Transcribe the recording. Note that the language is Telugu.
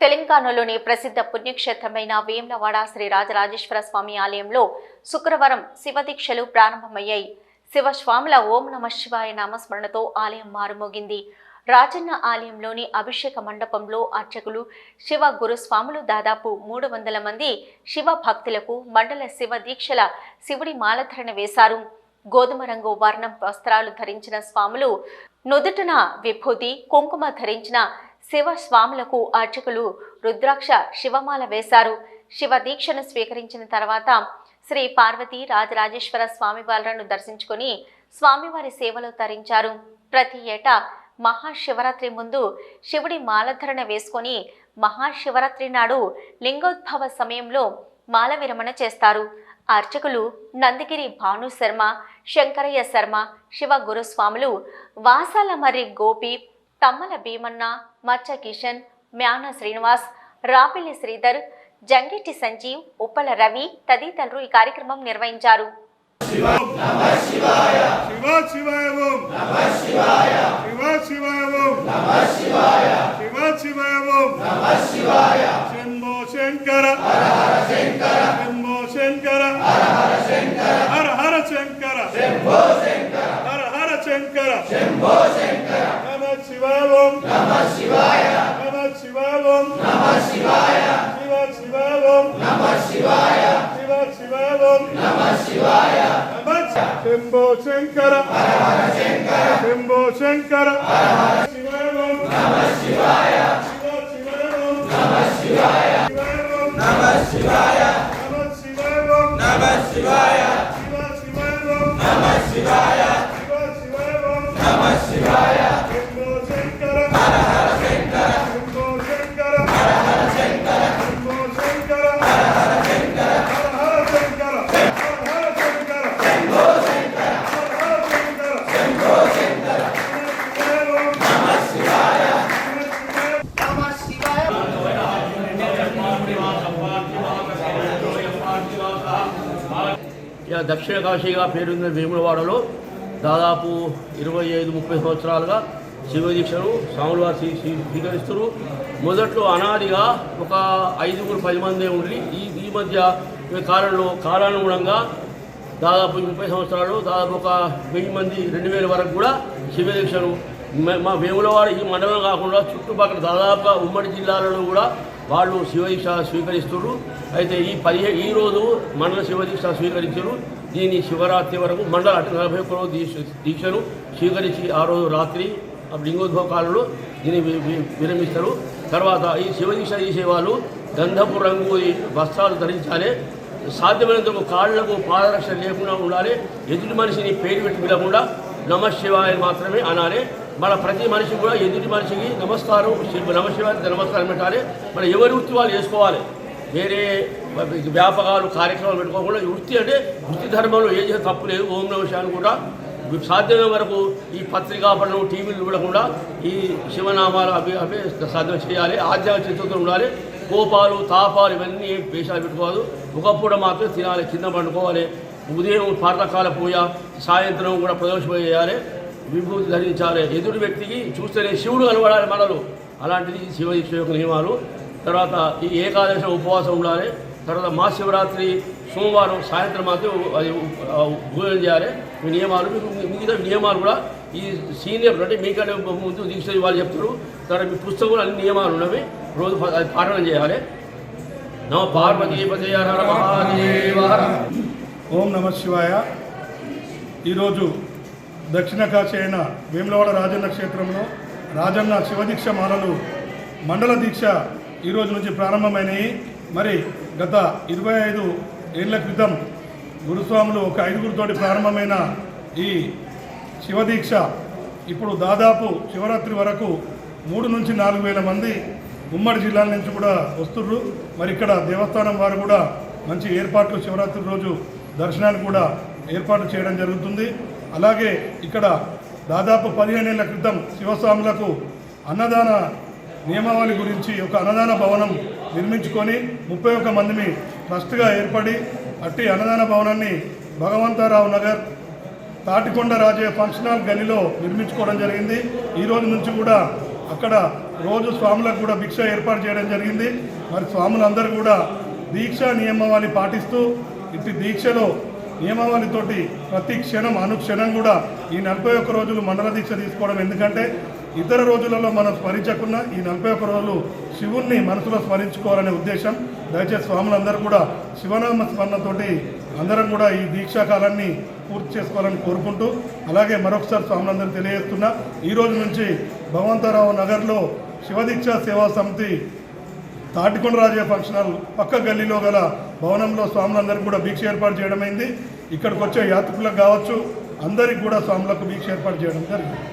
తెలంగాణలోని ప్రసిద్ధ పుణ్యక్షేత్రమైన వేములవాడ శ్రీ రాజరాజేశ్వర స్వామి ఆలయంలో శుక్రవారం శివదీక్షలు ప్రారంభమయ్యాయి. శివస్వాముల ఓం నమ శివాయ నామస్మరణతో ఆలయం మారుమోగింది. రాజన్న ఆలయంలోని అభిషేక మండపంలో అర్చకులు శివ గురుస్వాములు దాదాపు మూడు వందల మంది శివ భక్తులకు మండల శివ దీక్షల శివుడి మాలధరణ వేశారు. గోధుమ రంగు వర్ణం వస్త్రాలు ధరించిన స్వాములు నుదుటన విభూతి కుంకుమ ధరించిన శివ స్వాములకు అర్చకులు రుద్రాక్ష శివమాల వేశారు. శివ దీక్షను స్వీకరించిన తర్వాత శ్రీ పార్వతి రాజరాజేశ్వర స్వామి వారిని దర్శించుకొని స్వామివారి సేవలో తరించారు. ప్రతి ఏటా మహాశివరాత్రి ముందు శివుడి మాలధరణ వేసుకొని మహాశివరాత్రి నాడు లింగోద్భవ సమయంలో మాల విరమణ చేస్తారు. అర్చకులు నందిగిరి భాను శర్మ శంకరయ్య శర్మ శివ గురుస్వాములు వాసాలమర్రి గోపి తమ్మల భీమన్న మచ్చ కిషన్ మ్యాన శ్రీనివాస్ రాపిల్లి శ్రీధర్ జంగిటి సంజీవ్ ఉప్పల రవి తదితరులు ఈ కార్యక్రమం నిర్వహించారు. శంభో శంకర హర హర శంకర. శంభో శంకర. హర హర శంకర శంభో శంకర. శంకర. శంభో శంకర. నమ శివాయ. నమ శివాయ. నమ శివాయ. నమ శివాయ. శివ శివాయ. నమ శివాయ. శివ శివాయ. నమ శివాయ. శంభో శంకర. హర హర శంకర. శంభో శంకర. హర హర శివాయ. నమ శివాయ. శివ శివాయ. నమ శివాయ. నమ శివాయ. నమ శివాయ. నమ శివాయ. ఇక దక్షిణ కాశీగా పేరున్న వేములవాడలో దాదాపు ఇరవై ఐదు ముప్పై సంవత్సరాలుగా శివదీక్షను స్వాములవారు స్వీ- స్వీకరిస్తారు మొదట్లో అనాదిగా ఒక ఐదుగురు పది మంది ఉండి ఈ ఈ మధ్య కాలంలో కాలానుగుణంగా దాదాపు ముప్పై సంవత్సరాలు దాదాపు ఒక వెయ్యి మంది రెండు వేల వరకు కూడా శివదీక్షను మా వేములవాడ ఈ మండలం కాకుండా చుట్టుపక్కల దాదాపుగా ఉమ్మడి జిల్లాలలో కూడా వాళ్ళు శివదీక్ష స్వీకరిస్తున్నారు. అయితే ఈ పదిహే ఈ రోజు మండల శివదీక్ష స్వీకరించారు. దీన్ని శివరాత్రి వరకు మండల అంటే నలభై ఒక్క రోజు దీక్ష దీక్షను స్వీకరించి ఆ రోజు రాత్రి ఆ లింగోద్భవ కాలంలో దీన్ని విరమిస్తారు. తర్వాత ఈ శివదీక్ష చేసే వాళ్ళు గంధపు రంగు వస్త్రాలు ధరించాలి. సాధ్యమైనంత కాళ్ళకు పాదరక్ష లేకుండా ఉండాలి. ఎదుటి మనిషిని పేరు పెట్టి పిలకుండా నమ శివాయ మాత్రమే అనాలి. మన ప్రతి మనిషి కూడా ఎదుటి మనిషికి నమస్కారం శివ- నమస్కారం పెట్టాలి. మన ఎవరి వృత్తి వాళ్ళు చేసుకోవాలి. వేరే వ్యాపకాలు కార్యక్రమాలు పెట్టుకోకుండా ఈ వృత్తి అంటే వృత్తి ధర్మంలో ఏ చేసే తప్పు లేదు. ఓం నమశాన్ని కూడా సాధ్యమైన వరకు ఈ పత్రికా పనులు టీవీలు చూడకుండా ఈ శివనామాలు అవి అవి సాధ్యం చేయాలి. ఆధ్యాత్మిక ఉండాలి. కోపాలు తాపాలు ఇవన్నీ వేషాలు పెట్టుకోవాలి ఒకప్పుడు మాత్రం తినాలి కింద పండుకోవాలి. ఉదయం పాతకాల పూజ సాయంత్రం కూడా ప్రదోషం చేయాలి. విభూతి ధరించాలి. ఎదుటి వ్యక్తికి చూస్తేనే శివుడు కనబడాలి మనలు. అలాంటిది శివదీక్ష యొక్క నియమాలు. తర్వాత ఈ ఏకాదశి ఉపవాసం ఉండాలి. తర్వాత మహాశివరాత్రి సోమవారం సాయంత్రం మాత్రం అది భోజనం చేయాలి. ఈ నియమాలు మీకు మిగతా నియమాలు కూడా ఈ సీనియర్ అంటే మీకంటే ముందు దీక్ష వాళ్ళు చెప్తారు తర్వాత మీ పుస్తకంలో అన్ని నియమాలు ఉన్నవి. రోజు అది పాఠనం చేయాలి. నమ పార్వతీపతి ఓం నమ శివాయ. ఈరోజు దక్షిణ కాశీ అయిన వేములవాడ రాజన్న క్షేత్రంలో రాజన్న శివదీక్ష మాలలు మండల దీక్ష ఈ రోజు నుంచి ప్రారంభమైనవి మరి గత ఇరవై ఐదు ఏళ్ళ క్రితం గురుస్వాములు ఒక ఐదుగురితోటి ప్రారంభమైన ఈ శివదీక్ష ఇప్పుడు దాదాపు శివరాత్రి వరకు మూడు నుంచి నాలుగు వేల మంది ఉమ్మడి జిల్లాల నుంచి కూడా వస్తుర్రు. మరి ఇక్కడ దేవస్థానం వారు కూడా మంచి ఏర్పాట్లు శివరాత్రి రోజు దర్శనానికి కూడా ఏర్పాటు చేయడం జరుగుతుంది. అలాగే ఇక్కడ దాదాపు పదిహేనేళ్ళ క్రితం శివస్వాములకు అన్నదాన నియమావళి గురించి ఒక అన్నదాన భవనం నిర్మించుకొని ముప్పై ఒక్క మందిని ట్రస్ట్గా ఏర్పడి అట్టి అన్నదాన భవనాన్ని భగవంతరావు నగర్ తాటికొండ రాజయ్య ఫంక్షన్ హాల్ గనిలో నిర్మించుకోవడం జరిగింది. ఈ రోజు నుంచి కూడా అక్కడ రోజు స్వాములకు కూడా భిక్ష ఏర్పాటు చేయడం జరిగింది. మరి స్వాములందరూ కూడా దీక్ష నియమావళి పాటిస్తూ ఇట్టి దీక్షలో నియమావళితోటి ప్రతి క్షణం అనుక్షణం కూడా ఈ నలభై ఒక్క రోజులు మండల దీక్ష తీసుకోవడం. ఎందుకంటే ఇతర రోజులలో మనం స్మరించకుండా ఈ నలభై ఒక్క రోజులు శివుణ్ణి మనసులో స్మరించుకోవాలనే ఉద్దేశం. దయచేసి స్వాములందరూ కూడా శివనామ స్మరణతోటి అందరం కూడా ఈ దీక్షా కాలాన్ని పూర్తి చేసుకోవాలని కోరుకుంటూ అలాగే మరొకసారి స్వాములందరూ తెలియజేస్తున్నా ఈ రోజు నుంచి భగవంతరావు నగర్లో శివదీక్ష సేవా సమితి తాటికొండ రాజయ్య ఫంక్షన్ హాల్ పక్క గల్లీలో గల భవనంలో స్వాములందరికీ కూడా భిక్ష ఏర్పాటు చేయడమైంది. ఇక్కడికి వచ్చే యాత్రికులకు కావచ్చు అందరికీ కూడా స్వాములకు భిక్ష ఏర్పాటు చేయడం జరిగింది.